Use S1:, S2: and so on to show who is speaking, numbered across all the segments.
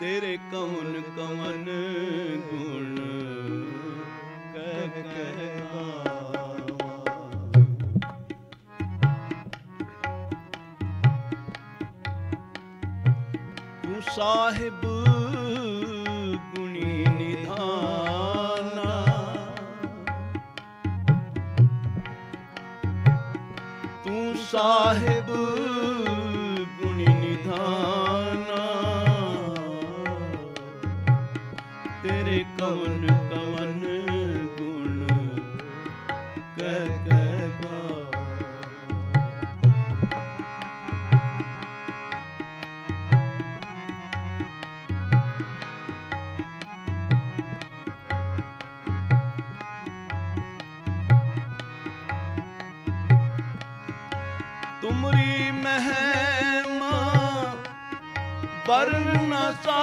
S1: ਤੇਰੇ ਕਵਨ ਕਵਨ ਗੁਣ ਕਹਿ ਕਹਿਵਾ ਤੂੰ ਸਾਹਿਬ ਗੁਣੀ ਨਿਧਾਨਾ ਤੂੰ ਸਾਹਿਬ ਕਵਨ ਕਵਨ ਗੁਣ ਕਹਿ ਕਹਿ ਕਾ ਤੁਮਰੀ ਮਹਿਮਾ ਵਰਨ ਨਾ ਸਾ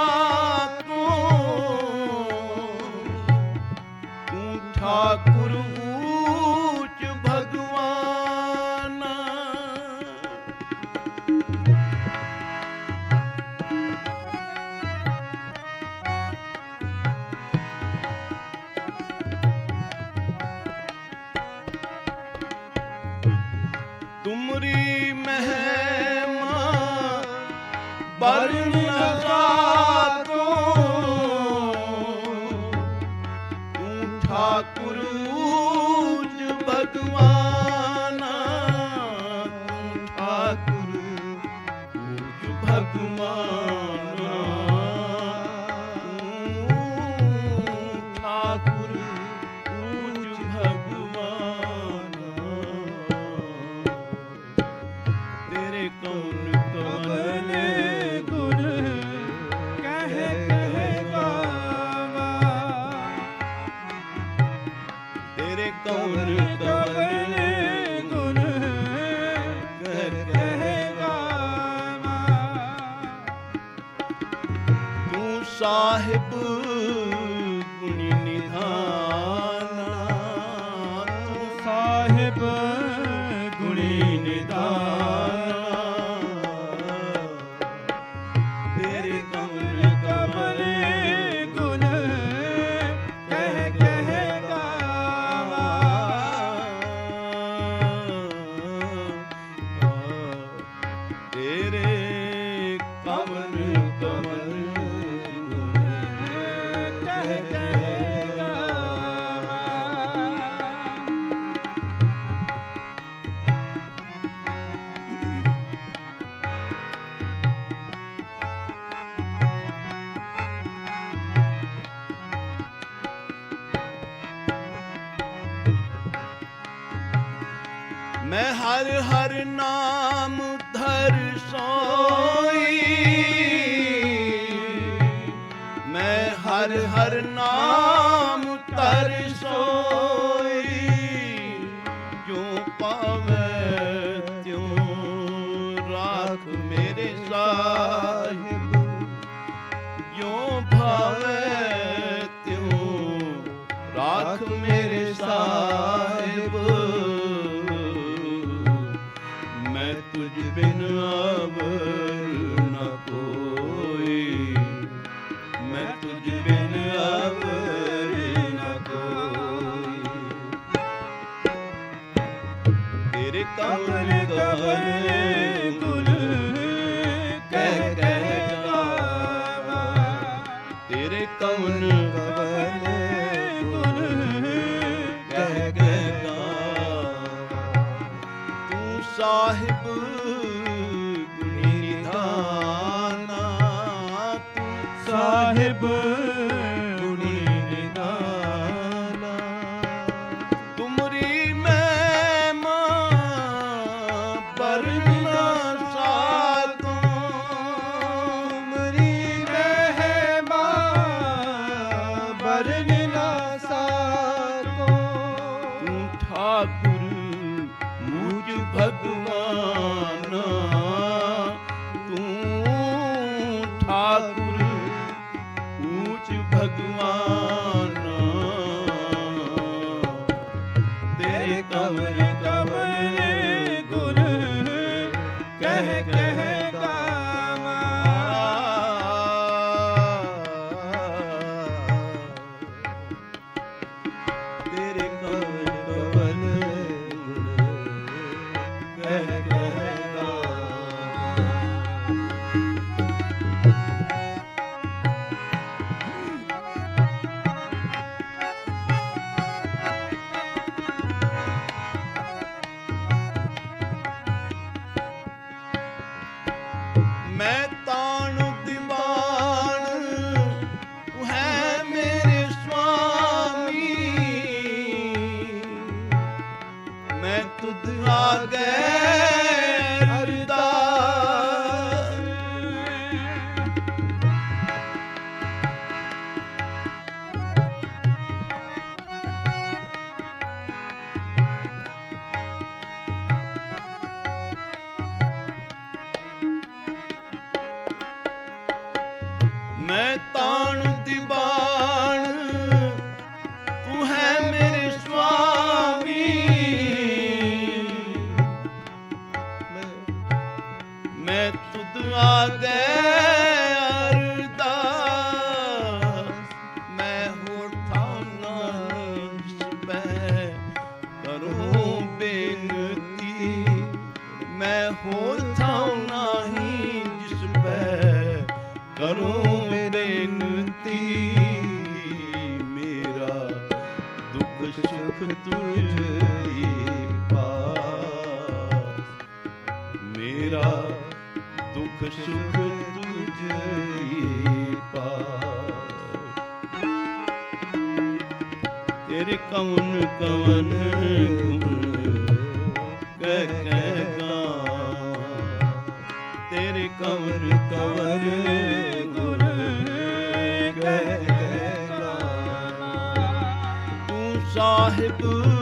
S1: ਪਰਨਾ ਪਵਨ ਨਾਮ ਤਰ ਸੋਈ ਜੋ ਪਾਵੇ হাত ਮੈਂ ਤਾਂ फिर कौन कवन कहेगा तेरे कवन कवन गुण कहेगा तू साहिब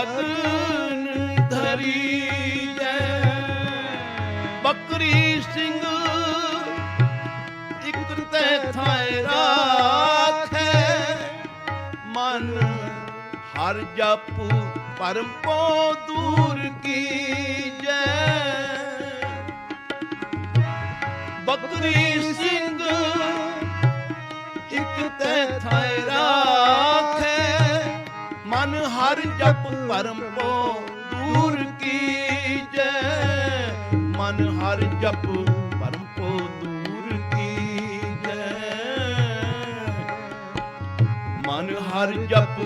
S1: ਰਤਨ ਧਰੀ ਜੈ। ਬੱਕਰੀ ਸਿੰਘ ਇਕ ਤੈ ਥਾਇ ਰਾਖੇ। ਮਨ ਹਰ ਜਪ ਪਰਮ ਕੋ ਦੂਰ ਕੀ। ਹਰ ਜਪ ਭਰਮ ਕੋ ਦੂਰ ਕੀਜੈ। ਮਨ ਹਰ ਜਪ ਭਰਮ ਕੋ ਦੂਰ ਕੀਜੈ। ਮਨ ਹਰ ਜਪ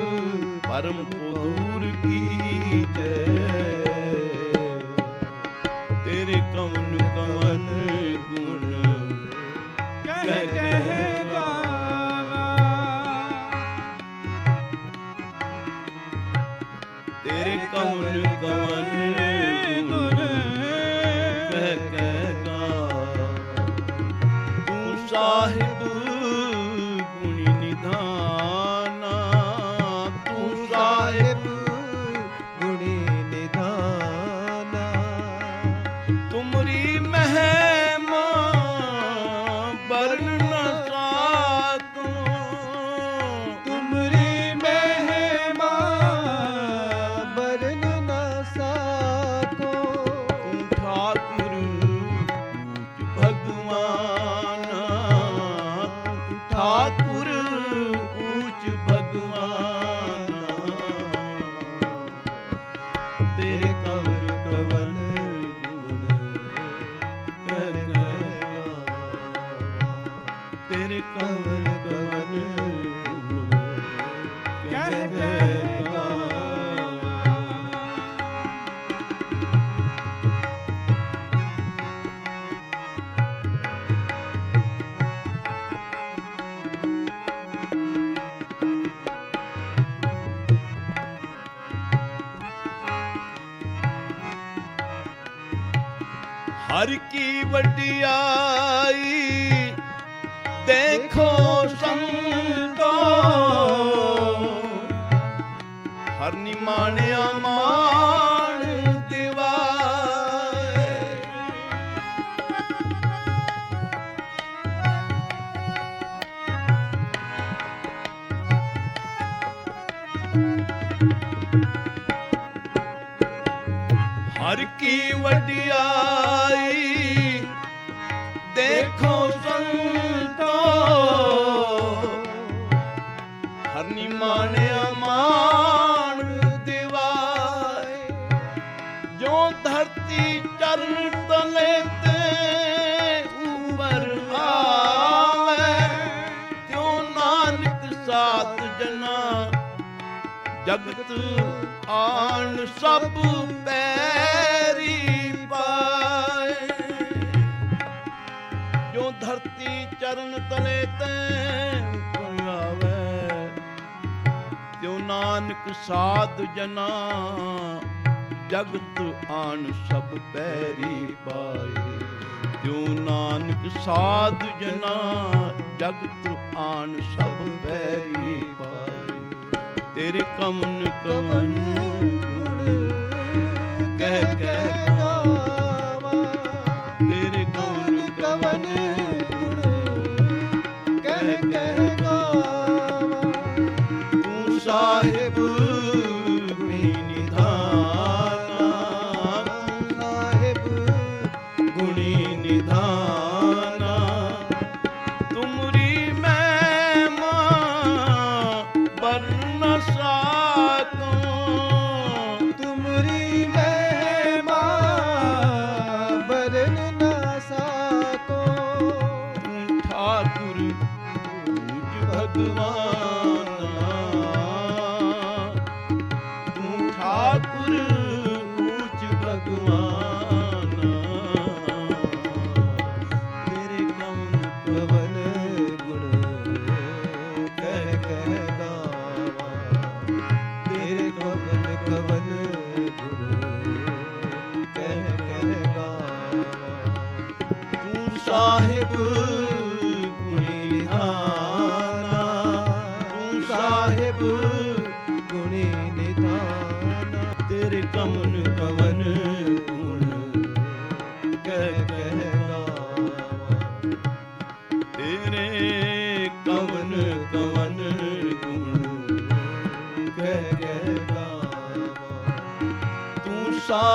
S1: ਭਰਮ ਕੋ ਦੂਰ ਕੀਜੈ। ਤੇਰੇ ਕੌਣ ਕਵਨ புரு ਵਡਿਆਈ ਦੇਖੋ ਸੰਤੋ ਹਰ ਨਿਮਾਣਿਆ ਮਾਣ ਜੋ ਧਰਤੀ ਚਰਨ ਤਲੇ ਤੇ ਉਬਰ ਆਵੇ, ਤਿਉ ਨਾਨਕ ਸਾਤ ਜਨਾ। ਜਗਤ ਆਣ ਸਭ ਪੈਰੀ ਪਾਏ। ਜੋ ਧਰਤੀ ਚਰਨ ਤਲੇ ਤੇ ਉੱਪਰ ਆਵੇ, ਤਿਉ ਨਾਨਕ ਸਾਧ ਜਨਾ। ਜਗਤ ਆਣ ਸਭ ਪੈਰੀ ਪਾਏ। ਤਿਉ ਨਾਨਕ ਸਾਧ ਜਨਾ, ਜਗਤ ਆਣ ਸਭ ਪੈਰੀ ਪਾਏ। ਤੇਰੇ ਕਮਨ ਕਮਨ ਕਹਿ ਕਹਿ ਠਾਕੁਰ ਪੂਜ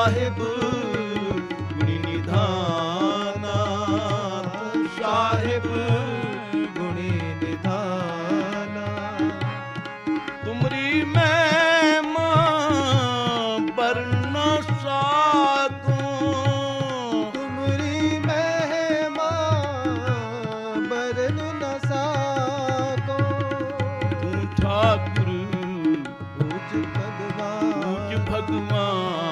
S1: ਸਾਹਿਬ ਗੁਣੀ ਨਿਧਾਨਾ ਸਾਹਿਬ
S2: ਗੁਣੀ ਨਿਧਾਨਾ।
S1: ਤੁਮਰੀ ਮਹਿਮਾ ਬਰਨ ਸਾਤੋਂ
S2: ਤੁਮਰੀ ਬਰਨ
S1: ਤੂੰ ਠਾਕੁਰ
S2: ਭਗਵਾਨ।
S1: ਊਚ ਭਗਵਾਨਾ।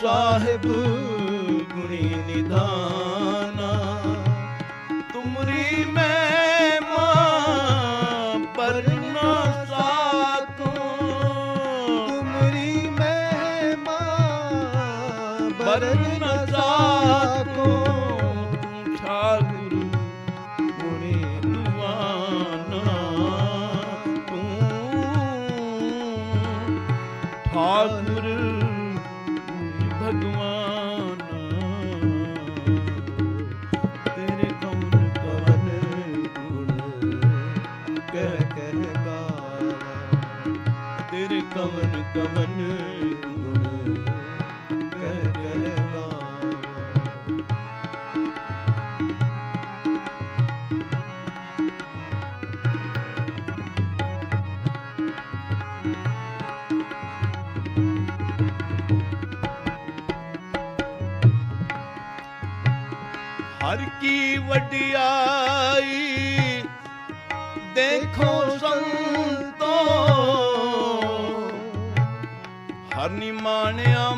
S1: ਸਾਹਿਬ ਗੁਣੀ ਨਿਧਾਨ ਸਿਰ ਕਵਨ ਕਵਨ
S2: ਮਾਣਿਆ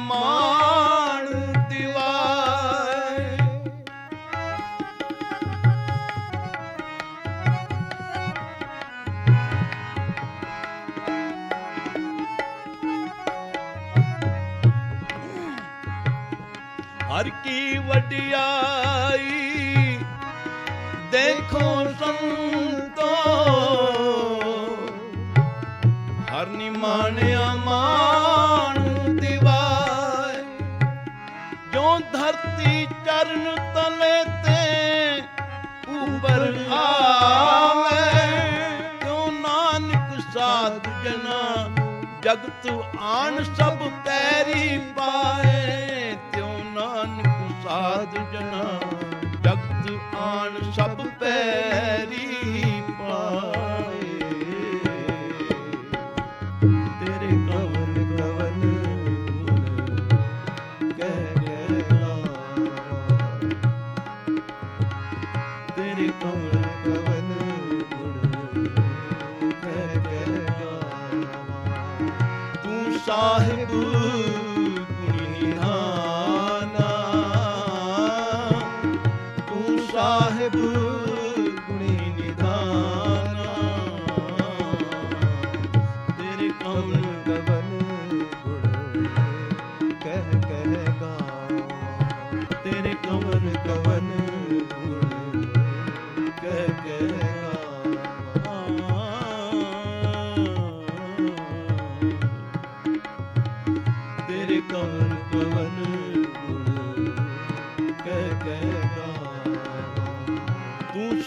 S1: ਹਰ ਕੀ ਵਡਿਆ ਆਣ ਸਭ ਪੈਰੀ ਪਾਏ ਤਿਉ ਨਾਨਕ ਸਾਧ ਜਨਾ। ਜਗਤ ਆਣ ਸਭ ਪੈਰੀ ਪਾਏ।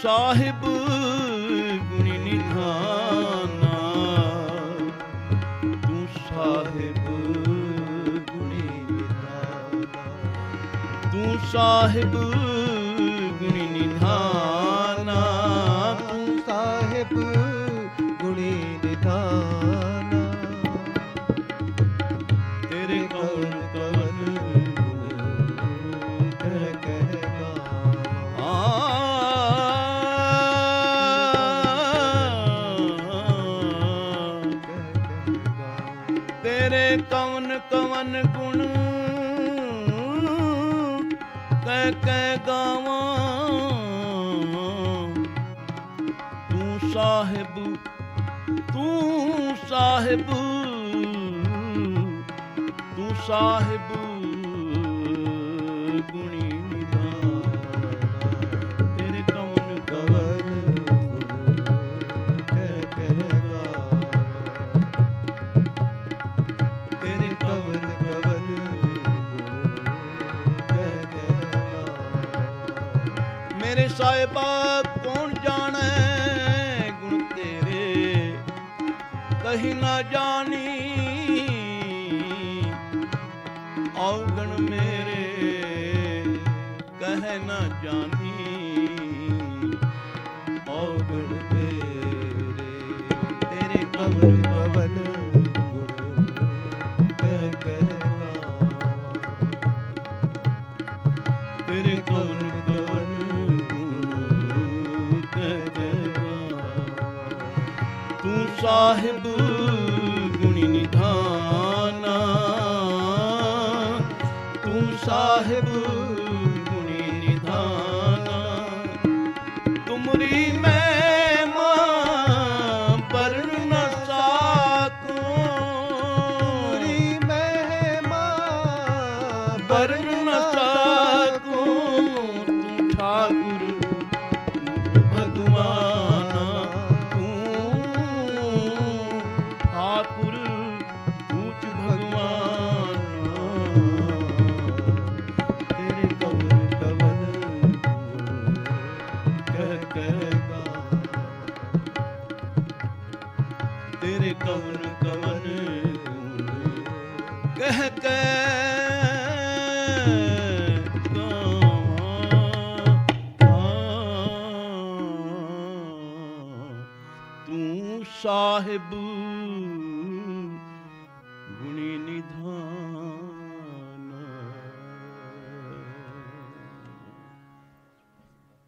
S1: ਸਾਹਿਬ ਗੁਣੀ ਨਿਧਾਨਾ। ਤੂੰ ਸਾਹਿਬ ਗੁਣੀ ਨਿਧਾਨਾ। ਤੂੰ ਸਾਹਿਬ ਗੁਣੀ ਨਿਧਾਨਾ। ਤੂੰ ਸਾਹਿਬ
S2: ਗੁਣੀ ਨਿਧਾਨਾ। ਗਾਵਾਂ
S1: ਤੂੰ ਸਾਹਿਬ ਤੂੰ ਸਾਹਿਬ ਤੂੰ ਸਾਹਿਬ। ਸਾਹਿਬਾ ਕੌਣ ਜਾਣੈ? ਗੁਣ ਤੇਰੇ ਕਹੀ ਨਾ ਜਾਣੀ। ਔਗਣ ਮੇਰੇ ਕਹਿ ਨਾ ਜਾਣੀ। ਸਾਹਿਬ